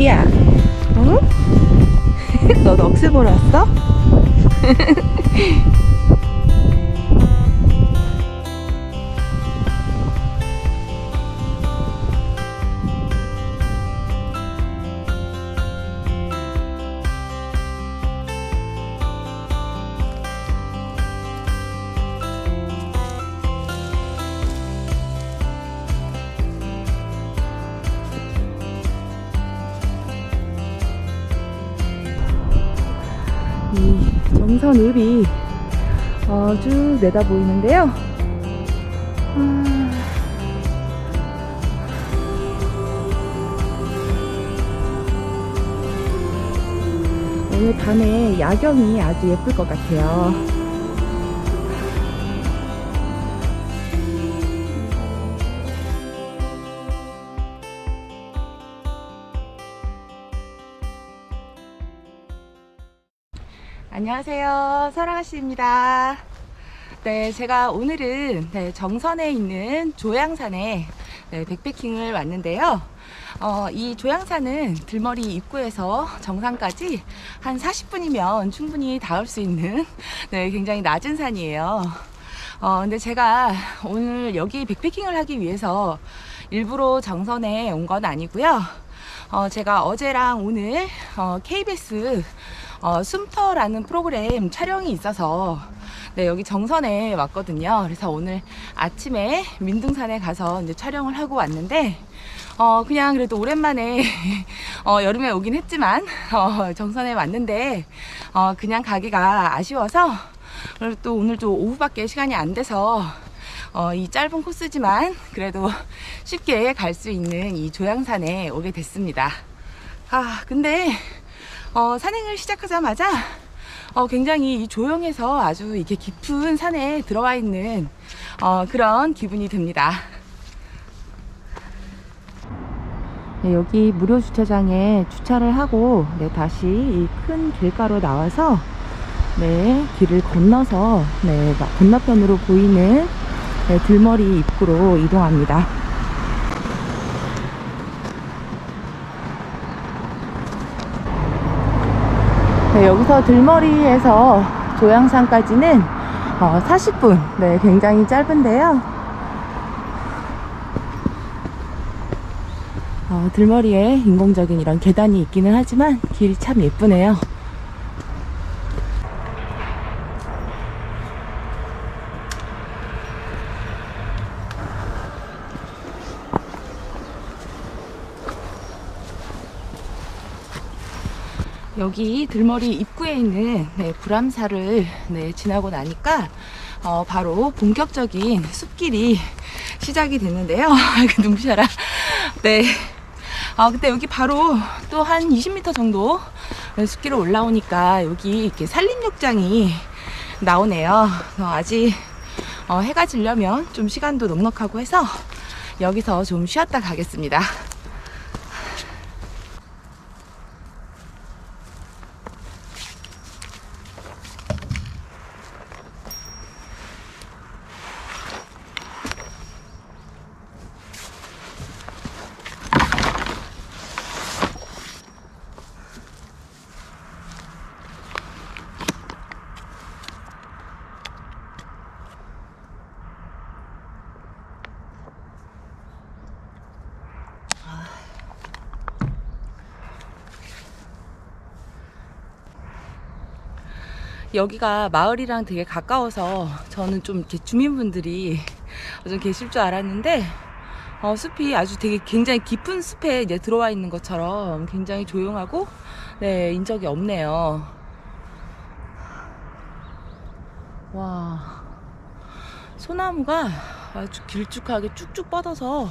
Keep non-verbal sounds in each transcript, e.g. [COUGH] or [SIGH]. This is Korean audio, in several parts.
어디야? 어? 너 넋을 보러 왔어? 이 정선읍이 어, 쭉 내다 보이는데요. 아, 오늘 밤에 야경이 아주 예쁠 것 같아요. 안녕하세요. 설아씨입니다. 네, 제가 오늘은 네, 정선에 있는 조양산에 네, 백패킹을 왔는데요. 어, 이 조양산은 들머리 입구에서 정상까지 한 40분이면 충분히 닿을 수 있는 네, 굉장히 낮은 산이에요. 어, 근데 제가 오늘 여기 백패킹을 하기 위해서 일부러 정선에 온 건 아니고요. 어, 제가 어제랑 오늘 어, KBS 어, 숨터라는 프로그램 촬영이 있어서 네, 여기 정선에 왔거든요. 그래서 오늘 아침에 민둥산에 가서 이제 촬영을 하고 왔는데 어, 그냥 그래도 오랜만에 [LAUGHS] 어, 여름에 오긴 했지만 어, 정선에 왔는데 어, 그냥 가기가 아쉬워서 그리고 또 오늘 좀 오후밖에 시간이 안 돼서 어, 이 짧은 코스지만 그래도 [LAUGHS] 쉽게 갈 수 있는 이 조양산에 오게 됐습니다. 아, 근데 어, 산행을 시작하자마자 어, 굉장히 이 조용해서 아주 이렇게 깊은 산에 들어와 있는 어, 그런 기분이 듭니다. 네, 여기 무료 주차장에 주차를 하고 네, 다시 이 큰 길가로 나와서 네, 길을 건너서 네, 막 건너편으로 보이는 네, 들머리 입구로 이동합니다. 네, 여기서 들머리에서 조양산까지는 어, 40분. 네, 굉장히 짧은데요. 어, 들머리에 인공적인 이런 계단이 있기는 하지만 길이 참 예쁘네요. 여기 들머리 입구에 있는 네, 불암사를 네, 지나고 나니까 어, 바로 본격적인 숲길이 시작이 됐는데요. [LAUGHS] 그 눈부셔라. 네. 아, 근데 여기 바로 또 한 20m 정도 숲길을 올라오니까 여기 이렇게 산림욕장이 나오네요. 아직 어, 해가 지려면 좀 시간도 넉넉하고 해서 여기서 좀 쉬었다 가겠습니다. 여기가 마을이랑 되게 가까워서 저는 좀 이렇게 주민분들이 좀 계실 줄 알았는데 어, 숲이 아주 되게 굉장히 깊은 숲에 이제 들어와 있는 것처럼 굉장히 조용하고 네 인적이 없네요. 와 소나무가 아주 길쭉하게 쭉쭉 뻗어서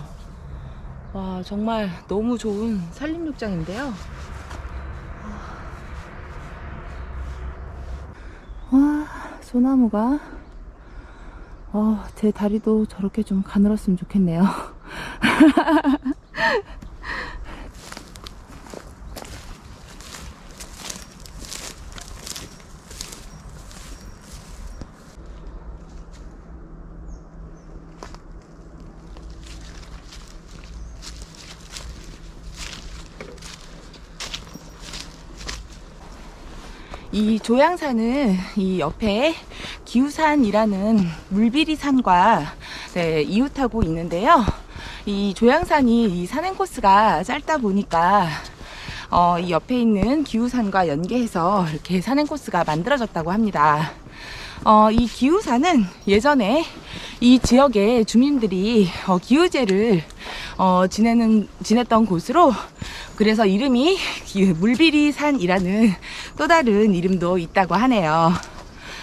와 정말 너무 좋은 산림욕장인데요. 와, 소나무가, 어, 제 다리도 저렇게 좀 가늘었으면 좋겠네요. [LAUGHS] 이 조양산은 이 옆에 기우산이라는 물비리산과 네, 이웃하고 있는데요. 이 조양산이 이 산행 코스가 짧다 보니까 어, 이 옆에 있는 기우산과 연계해서 이렇게 산행 코스가 만들어졌다고 합니다. 어, 이 기우산은 예전에 이 지역의 주민들이 어, 기우제를 어, 지내는 지냈던 곳으로 그래서 이름이 기- 물비리산이라는 또 다른 이름도 있다고 하네요.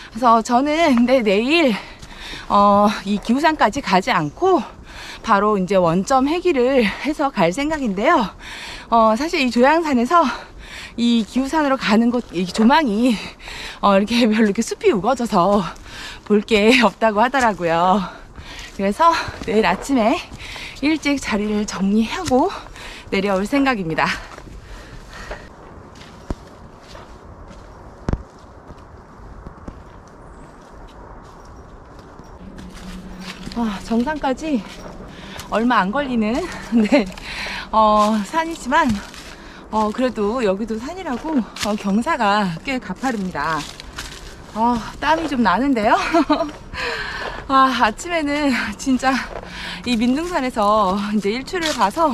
그래서 저는 네, 내일 어, 이 기우산까지 가지 않고 바로 이제 원점 회기를 해서 갈 생각인데요. 어, 사실 이 조양산에서 이 기우산으로 가는 곳, 이 조망이 어, 이렇게 [LAUGHS] 별로 이렇게 숲이 우거져서 볼 게 없다고 하더라고요. 그래서 내일 아침에 일찍 자리를 정리하고 내려올 생각입니다. 아, 정상까지 얼마 안 걸리는 [LAUGHS] 네, 어, 산이지만 어, 그래도 여기도 산이라고 어, 경사가 꽤 가파릅니다. 어, 땀이 좀 나는데요. [LAUGHS] 아, 아침에는 진짜 이 민둥산에서 이제 일출을 봐서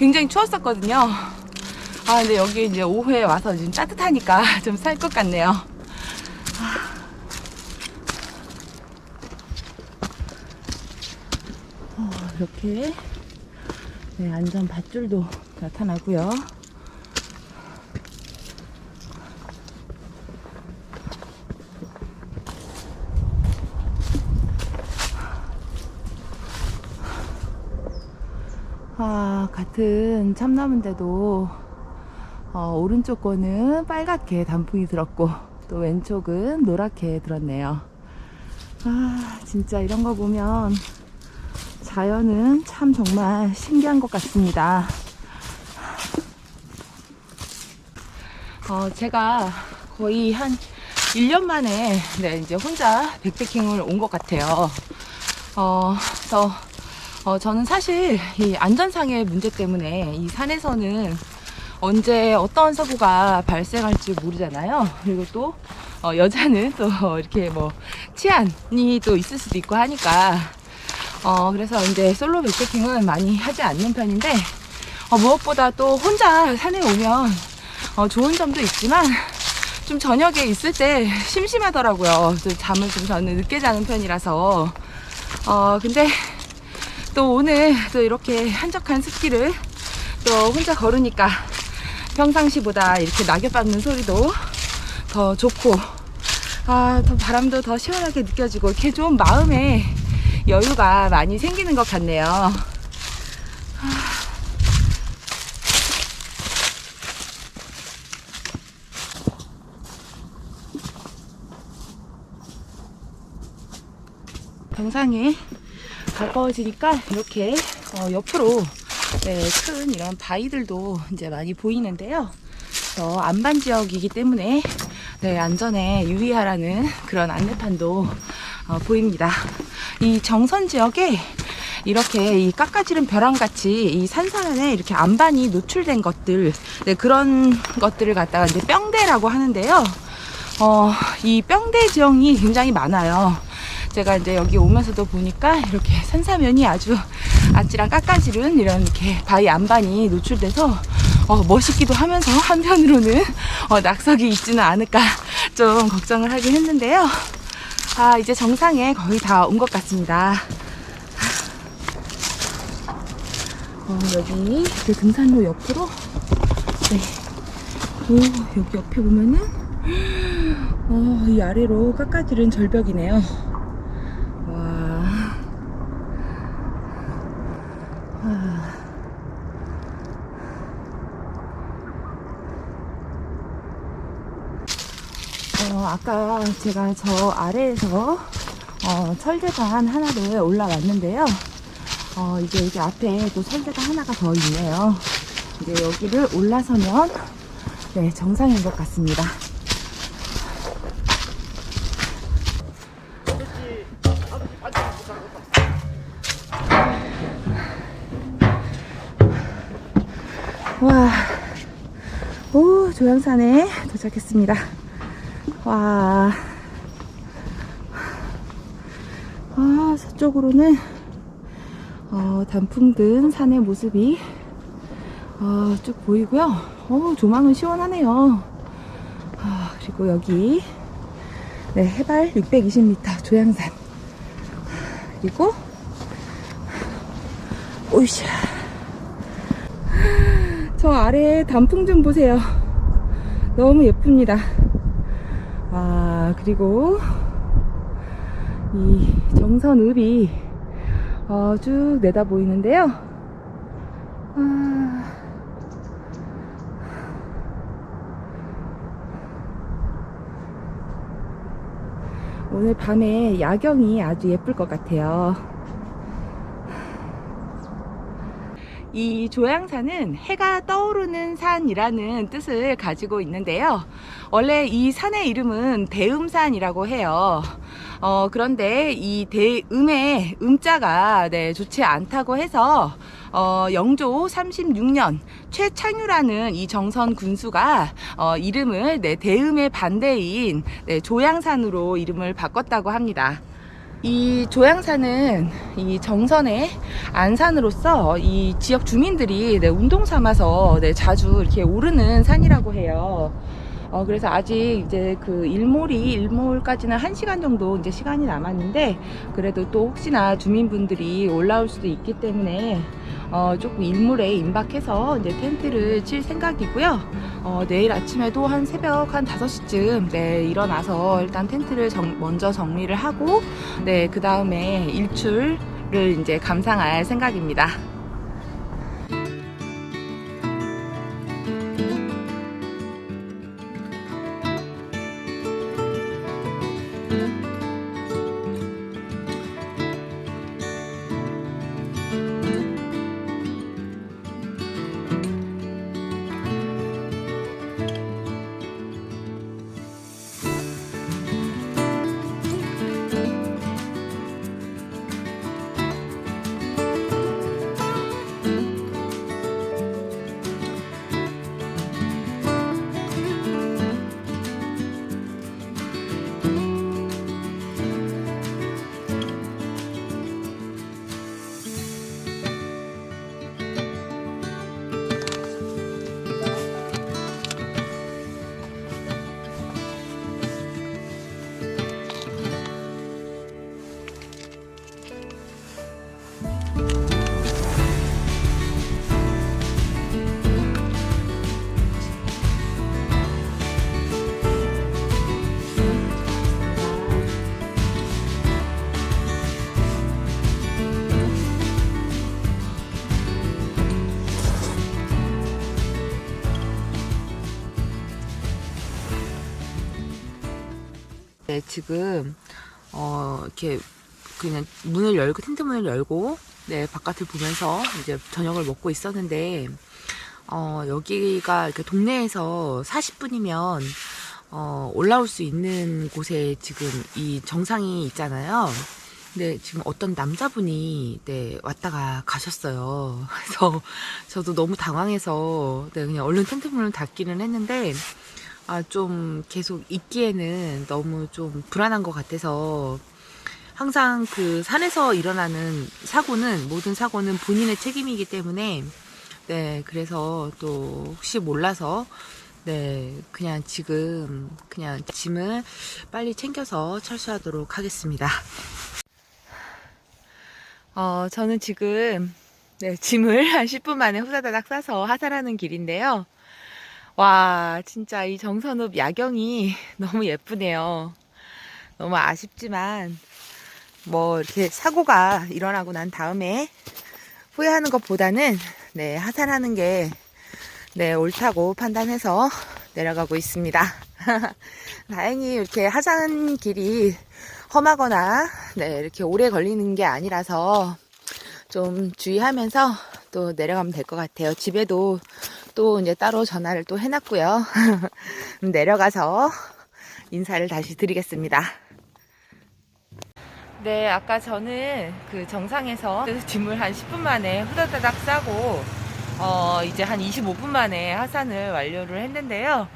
굉장히 추웠었거든요. 아, 근데 여기 이제 오후에 와서 지금 따뜻하니까 [LAUGHS] 좀 살 것 같네요. 어, 이렇게 네, 안전 밧줄도 나타나고요. 아, 같은 참나무인데도 어, 오른쪽 거는 빨갛게 단풍이 들었고 또 왼쪽은 노랗게 들었네요. 아, 진짜 이런 거 보면 자연은 참 정말 신기한 것 같습니다. 어, 제가 거의 한 1년 만에 네, 이제 혼자 백패킹을 온 것 같아요. 어, 그래서 어, 저는 사실 이 안전상의 문제 때문에 이 산에서는 언제 어떤 사고가 발생할지 모르잖아요. 그리고 또 어, 여자는 또 이렇게 뭐 치안이 또 있을 수도 있고 하니까 어, 그래서 이제 솔로 백패킹은 많이 하지 않는 편인데 어, 무엇보다 또 혼자 산에 오면 어, 좋은 점도 있지만 좀 저녁에 있을 때 심심하더라고요. 좀 잠을 좀 저는 늦게 자는 편이라서 어, 근데 또 오늘 또 이렇게 한적한 숲길을 또 혼자 걸으니까 평상시보다 이렇게 낙엽 밟는 소리도 더 좋고 아, 더 바람도 더 시원하게 느껴지고 이렇게 좀 마음에 여유가 많이 생기는 것 같네요. 정상에 가까워지니까 이렇게 어, 옆으로 네, 큰 이런 바위들도 이제 많이 보이는데요. 저 안반 지역이기 때문에 네, 안전에 유의하라는 그런 안내판도 어, 보입니다. 이 정선 지역에 이렇게 이 깎아지른 벼랑같이 이 산산에 이렇게 안반이 노출된 것들 네, 그런 것들을 갖다가 이제 뿅대라고 하는데요. 어, 이 뿅대 지형이 굉장히 많아요. 제가 이제 여기 오면서도 보니까 이렇게 산사면이 아주 아찔한 깎아지른 이런 이렇게 바위 안반이 노출돼서 어, 멋있기도 하면서 한편으로는 어, 낙석이 있지는 않을까 좀 걱정을 하긴 했는데요. 아, 이제 정상에 거의 다 온 것 같습니다. 어, 여기 그 등산로 옆으로 네. 오, 여기 옆에 보면은 어, 이 아래로 깎아지른 절벽이네요. 아까 제가 저 아래에서 어, 철제관 하나를 올라왔는데요. 어, 이제 여기 앞에 또 철제관 하나가 더 있네요. 이제 여기를 올라서면 네, 정상인 것 같습니다. 와, 오, 조양산에 도착했습니다. 와. 아, 서쪽으로는 어, 단풍 든 산의 모습이 어, 쭉 보이고요. 어, 조망은 시원하네요. 아, 그리고 여기 네, 해발 620m 조양산 그리고 오이샤 저 아래에 단풍 좀 보세요. 너무 예쁩니다. 아, 그리고 이 정선읍이 어, 쭉 내다 보이는데요. 아, 오늘 밤에 야경이 아주 예쁠 것 같아요. 이 조양산은 해가 떠오르는 산이라는 뜻을 가지고 있는데요. 원래 이 산의 이름은 대음산이라고 해요. 어, 그런데 이 대음의 음자가 네, 좋지 않다고 해서 어, 영조 36년 최창유라는 이 정선 군수가 어, 이름을 네, 대음의 반대인 네, 조양산으로 이름을 바꿨다고 합니다. 이 조양산은 이 정선의 안산으로서 이 지역 주민들이 네, 운동 삼아서 네, 자주 이렇게 오르는 산이라고 해요. 어, 그래서 아직 이제 그 일몰이 일몰까지는 한 시간 정도 이제 시간이 남았는데 그래도 또 혹시나 주민분들이 올라올 수도 있기 때문에 어, 조금 일몰에 임박해서 이제 텐트를 칠 생각이고요. 어, 내일 아침에도 한 새벽 한 5시쯤 네, 일어나서 일단 텐트를 정- 먼저 정리를 하고 네, 그 다음에 일출을 이제 감상할 생각입니다. 지금 어 이렇게 그냥 문을 열고 텐트 문을 열고 네 바깥을 보면서 이제 저녁을 먹고 있었는데 어 여기가 이렇게 동네에서 40분이면 어 올라올 수 있는 곳에 지금 이 정상이 있잖아요. 근데 지금 어떤 남자분이 네 왔다가 가셨어요. [LAUGHS] 그래서 저도 너무 당황해서 네 그냥 얼른 텐트 문을 닫기는 했는데 아, 좀 계속 있기에는 너무 좀 불안한 것 같아서 항상 그 산에서 일어나는 사고는 모든 사고는 본인의 책임이기 때문에 네 그래서 또 혹시 몰라서 네 그냥 지금 그냥 짐을 빨리 챙겨서 철수하도록 하겠습니다. 어 저는 지금 네 짐을 한 10분 만에 후다다닥 싸서 하산하는 길인데요. 와, 진짜 이 정선읍 야경이 [LAUGHS] 너무 예쁘네요. 너무 아쉽지만, 뭐, 이렇게 사고가 일어나고 난 다음에 후회하는 것보다는, 네, 하산하는 게, 네, 옳다고 판단해서 내려가고 있습니다. [LAUGHS] 다행히 이렇게 하산 길이 험하거나, 네, 이렇게 오래 걸리는 게 아니라서 좀 주의하면서 또 내려가면 될 것 같아요. 집에도 또 이제 따로 전화를 또 해놨고요. [LAUGHS] 내려가서 인사를 다시 드리겠습니다. 네, 아까 저는 그 정상에서 짐을 한 10분 만에 후다다닥 싸고, 어, 이제 한 25분 만에 하산을 완료를 했는데요.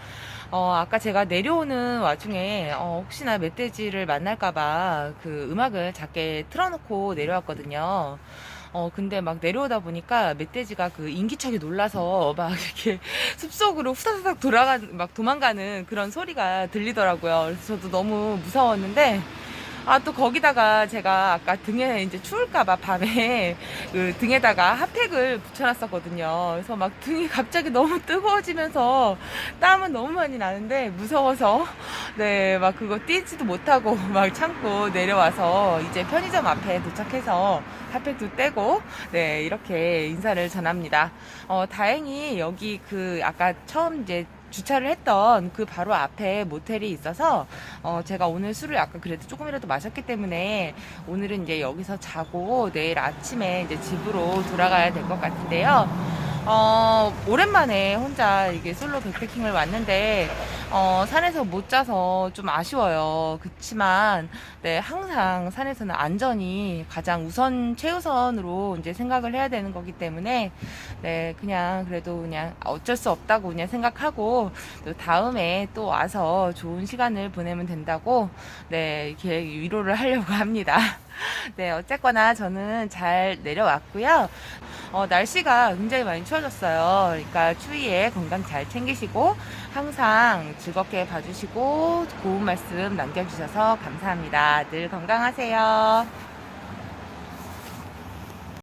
어, 아까 제가 내려오는 와중에, 어, 혹시나 멧돼지를 만날까봐 그 음악을 작게 틀어놓고 내려왔거든요. 어, 근데 막 내려오다 보니까 멧돼지가 그 인기척에 놀라서 [LAUGHS] 막 이렇게 숲속으로 후다닥 돌아가, 막 도망가는 그런 소리가 들리더라고요. 그래서 저도 너무 무서웠는데, 아, 또 거기다가 제가 아까 등에 이제 추울까봐 밤에 [LAUGHS] 그 등에다가 핫팩을 붙여놨었거든요. 그래서 막 등이 [LAUGHS] 갑자기 너무 뜨거워지면서 땀은 너무 많이 나는데 무서워서 [LAUGHS] 네, 막 그거 뛰지도 못하고 막 참고 내려와서 이제 편의점 앞에 도착해서 핫팩도 떼고 네, 이렇게 인사를 전합니다. 어, 다행히 여기 그 아까 처음 이제 주차를 했던 그 바로 앞에 모텔이 있어서 어 제가 오늘 술을 아까 그래도 조금이라도 마셨기 때문에 오늘은 이제 여기서 자고 내일 아침에 이제 집으로 돌아가야 될 것 같은데요. 어 오랜만에 혼자 이게 솔로 백패킹을 왔는데 어 산에서 못 자서 좀 아쉬워요. 그렇지만 네 항상 산에서는 안전이 가장 우선 최우선으로 이제 생각을 해야 되는 거기 때문에 네, 그냥 그래도 그냥 어쩔 수 없다고 그냥 생각하고 또 다음에 또 와서 좋은 시간을 보내면 된다고 네, 이렇게 위로를 하려고 합니다. [LAUGHS] 네, 어쨌거나 저는 잘 내려왔고요. 어, 날씨가 굉장히 많이 추워졌어요. 그러니까 추위에 건강 잘 챙기시고 항상 즐겁게 봐주시고 고운 말씀 남겨주셔서 감사합니다. 늘 건강하세요.